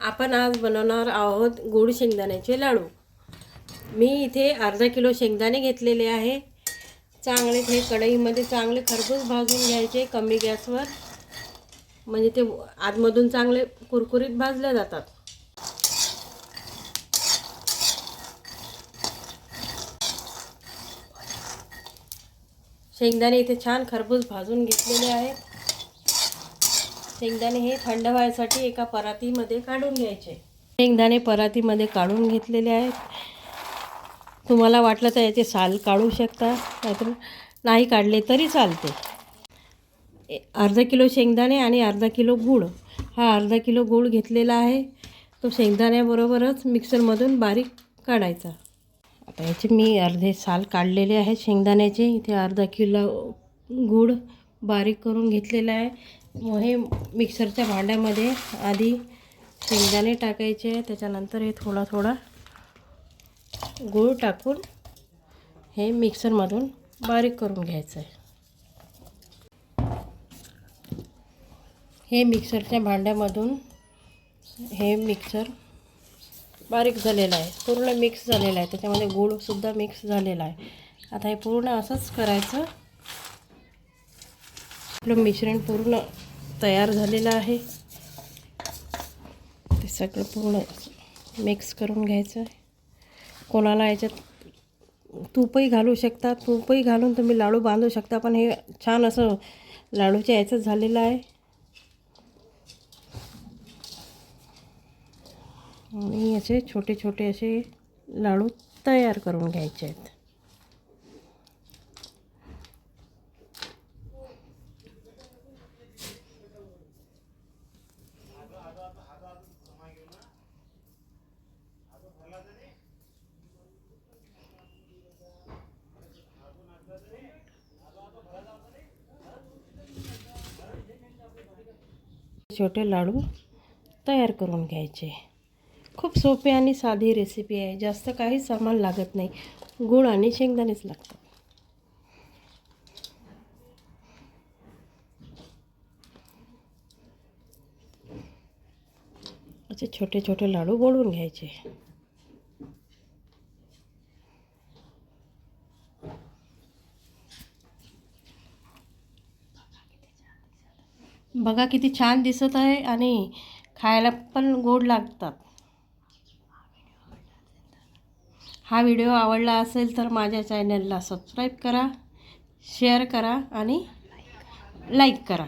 आपण आज बनवणार आहोत गोड शेंगदाण्याचे लाडू. मी इथे अर्धा किलो शेंगदाणे घेतलेले आहे. चांगले हे कढईमध्ये चांगले खरपूस भाजून घ्यायचे कमी गॅसवर. म्हणजे ते आतमधून चांगले कुरकुरीत भाजले जातात. शेंगदाणे इथे छान खरपूस भाजून घेतलेले आहेत. शेंगदाणे हे थंड व्हायसाठी एका परातीमध्ये काढून घ्यायचे. शेंगदाणे परातीमध्ये काढून घेतलेले आहेत. तुम्हाला वाटलं तर याचे साल काढू शकता नाहीतर नाही काढले तरी चालते. ए- अर्धा किलो शेंगदाणे आणि अर्धा किलो गूळ. हा अर्धा किलो गूळ घेतलेला आहे. तो शेंगदाण्याबरोबरच मिक्सरमधून बारीक काढायचा. आता याचे मी अर्धे साल काढलेले आहेत. शेंगदाण्याचे इथे अर्धा किलो गूळ बारीक करून घेतलेला आहे. हे मिक्सरच्या भांड्यामध्ये आधी शेंगदाणे टाकायचे त्याच्यानंतर हे थोडा थोडा गूळ टाकून हे मिक्सरमधून बारीक करून घ्यायचं आहे हे मिक्सरच्या भांड्यामधून हे मिक्सर बारीक झालेलं आहे पूर्ण मिक्स झालेलं आहे त्याच्यामध्ये गूळसुद्धा मिक्स झालेला आहे. आता हे पूर्ण असंच करायचं. आपलं मिश्रण पूर्ण तयार झालेलं आहे. ते सगळं पूर्ण मिक्स करून घ्यायचं आहे. कोणाला याच्यात तूपही घालू शकता. तूपही घालून तुम्ही लाडू बांधू शकता पण हे छान असं लाडूच्या याचं झालेलं आहे. आणि असे छोटे छोटे असे लाडू तयार करून घ्यायचे आहेत. छोटे लाडू तयार करून घ्यायचे. खूप सोपी आणि साधी रेसिपी आहे. जास्त काही सामान लागत नाही. गूळ आणि शेंगदाणेच लागतात. असे छोटे छोटे लाडू गोळून घ्यायचे. बघा किती छान दिसत आहे आणि खायला पण गोड लागतात. हा व्हिडिओ आवडला असेल तर माझ्या चॅनलला सबस्क्राईब करा शेअर करा आणि लाईक करा.